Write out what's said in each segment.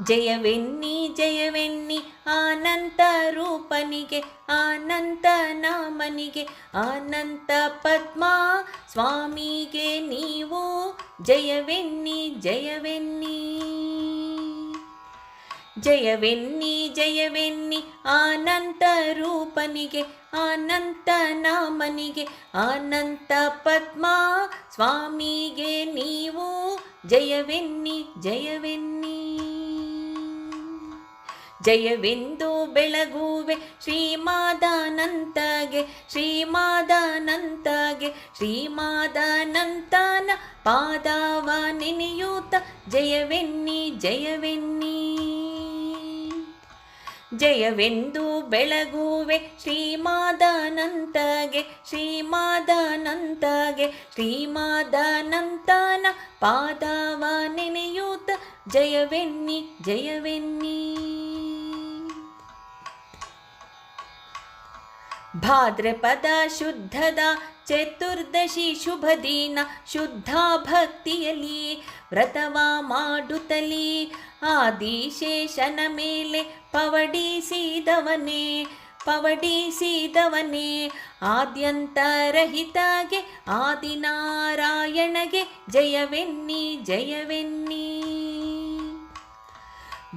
ಜಯವೆನ್ನಿ ಜಯವೆನ್ನಿ ಆನಂತ ರೂಪನಿಗೆ ಆನಂತ ನಾಮನಿಗೆ ಆನಂತ ಪದ್ಮ ಸ್ವಾಮಿಗೆ ನೀವು ಜಯವೆನ್ನಿ ಜಯವೆನ್ನಿ ಜಯವೆನ್ನಿ ಜಯವೆನ್ನಿ ಆನಂತ ರೂಪನಿಗೆ ಆನಂತ ನಾಮನಿಗೆ ಆನಂತ ಪದ್ಮ ಸ್ವಾಮಿಗೆ ನೀವು ಜಯವೆನ್ನಿ ಜಯವೆನ್ನಿ ಜಯವೆಂದು ಬೆಳಗುವೆ ಶ್ರೀಮಾದಾನಂತಗೆ ಶ್ರೀಮಾದಾನಂತಗೆ ಶ್ರೀಮಾದಾನಂತನ ಪಾದಾವ ನೆನೆಯೂತ ಜಯವೆನ್ನಿ ಜಯವೆನ್ನಿ. ಜಯವೆಂದು ಬೆಳಗುವೆ ಶ್ರೀಮಾದಾನಂತಗೆ ಶ್ರೀಮಾದಾನಂತಗೆ ಶ್ರೀಮಾದಾನಂತನ ಪಾದಾವ ನೆನೆಯೂತ ಜಯವೆನ್ನಿ ಜಯವೆನ್ನಿ. ಭಾದ್ರಪದ ಶುದ್ಧದ ಚತುರ್ದಶಿ ಶುಭ ದಿನ ಶುದ್ಧ ಭಕ್ತಿಯಲ್ಲಿ ವ್ರತವ ಮಾಡುತ್ತಲಿ ಆದಿಶೇಷನ ಮೇಲೆ ಪವಡಿಸಿದವನೇ ಪವಡಿಸಿದವನೇ ಆದ್ಯಂತರಹಿತಗೆ ಆದಿನಾರಾಯಣಗೆ ಜಯವೆನ್ನಿ ಜಯವೆನ್ನಿ.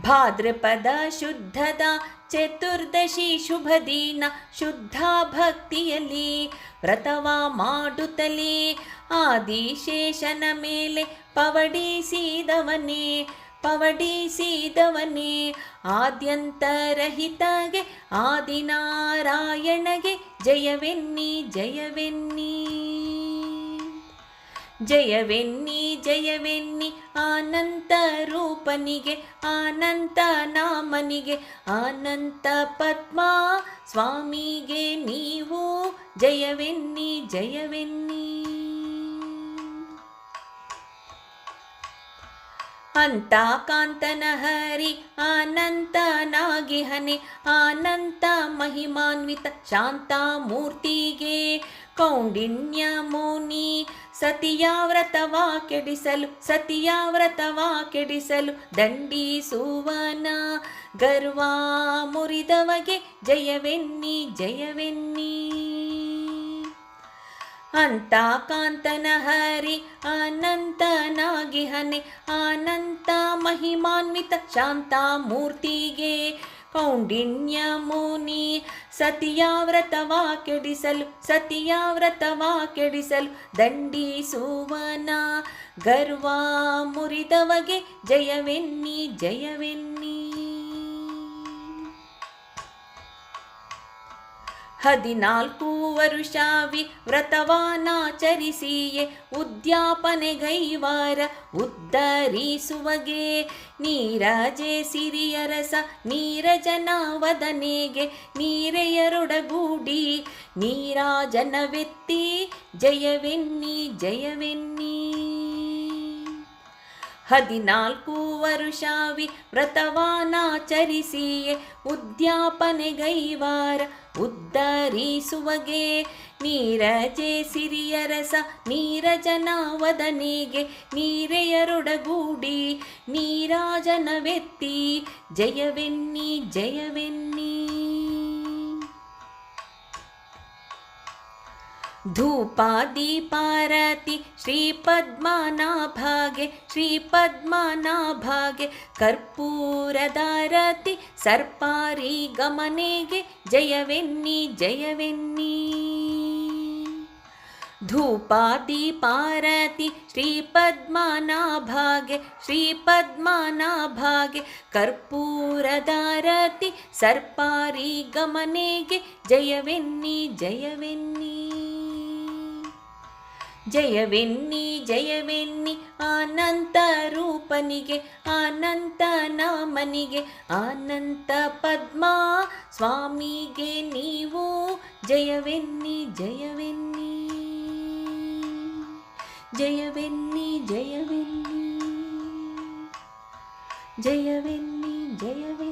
ಭಾದ್ರಪದ ಶುದ್ಧದ ಚತುರ್ದಶಿ ಶುಭ ದಿನ ಶುದ್ಧ ಭಕ್ತಿಯಲ್ಲಿ ವ್ರತವ ಮಾಡುತ್ತಲೇ ಆದಿಶೇಷನ ಮೇಲೆ ಪವಡಿಸಿದವನೇ ಪವಡಿಸಿದವನೇ ಆದ್ಯಂತರಹಿತಗೆ ಆದಿನಾರಾಯಣಗೆ ಜಯವೆನ್ನಿ ಜಯವೆನ್ನಿ. ಜಯವೆನ್ನಿ ಜಯವೆನ್ನಿ, ಆನಂತ ರೂಪನಿಗೆ, ಆನಂತ ನಾಮನಿಗೆ, ಆನಂತ ಪದ್ಮ ಸ್ವಾಮಿಗೆ ನೀವು ಜಯವೆನ್ನಿ ಜಯವೆನ್ನಿ. ಅಂತ ಕಾಂತನ ಹರಿ ಅನಂತ ನಾಗಿಹನೆ ಅನಂತ ಮಹಿಮಾನ್ವಿತ ಶಾಂತ ಮೂರ್ತಿಗೆ ಕೌಂಡಿನ್ಯ ಮುನಿ ಸತಿಯಾವ್ರತವ ಕೆಡಿಸಲು ಸತಿಯಾವ್ರತವ ಕೆಡಿಸಲು ದಂಡಿಸುವನ ಗರ್ವ ಮುರಿದವಗೆ ಜಯವೆನ್ನಿ ಜಯವೆನ್ನಿ. ಅಂತ ಕಾಂತನ ಹರಿ ಅನಂತನಾಗಿಹನೆ ಅನಂತ ಮಹಿಮಾನ್ವಿತ ಶಾಂತ ಮೂರ್ತಿಗೆ ಕೌಂಡಿನ್ಯ ಮುನಿ ಸತಿಯಾವ್ರತವ ಕೆಡಿಸಲು ಸತಿಯಾವ್ರತವ ಕೆಡಿಸಲು ದಂಡಿಸುವನ ಗರ್ವ ಮುರಿದವಗೆ ಜಯವೆನ್ನಿ ಜಯವೆನ್ನಿ. ಹದಿನಾಲ್ಕು ವರುಷಾವಿ ವ್ರತವಾನಾಚರಿಸಿಯೇ ಉದ್ಯಾಪನೆಗೈವಾರ ಉದ್ಧರಿಸುವಗೆ. ನೀರಜೆ ಸಿರಿಯರಸ ನೀರಜನವದನೆಗೆ ನೀರೆಯರೊಡಗೂಡಿ. ನೀರಾಜನವೆತ್ತಿ ಜಯವೆನ್ನಿ ಜಯವೆನ್ನಿ. ಹದಿನಾಲ್ಕು ವರುಷಾವಿ ವ್ರತವಾನಾಚರಿಸಿಯೇ ಉದ್ಯಾಪನೆಗೈವಾರ ಉದ್ಧರಿಸುವಗೆ. ನೀರಜೆ ಸಿರಿಯರಸ ನೀರಜನವದನಿಗೆ ನೀರೆಯರೊಡಗೂಡಿ ನೀರಾಜನವೆತ್ತಿ ಜಯವೆನ್ನಿ ಜಯವೆನ್ನಿ. धूपादि श्रीपद्मनाभागे श्रीपद्मनाभागे कर्पूरदारति पद्मानाभागे सर्पारी गमनेगे जयवेन्नि जयवेन्नि। धूपादि श्रीपद्मनाभागे श्रीपद्मनाभागे कर्पूरदारति श्री सर्पारी गमनेगे जयवेन्नि जयवेन्नि। ಜಯವೆನ್ನಿ ಜಯವೆನ್ನಿ ಅನಂತ ರೂಪನಿಗೆ ಅನಂತ ನಾಮನಿಗೆ ಅನಂತ ಪದ್ಮ ಸ್ವಾಮಿಗೆ ನೀವು ಜಯವೆನ್ನಿ ಜಯವೆನ್ನಿ. ಜಯವೆನ್ನಿ ಜಯವೆನ್ನಿ. ಜಯವೆನ್ನಿ ಜಯವೆನ್ನಿ.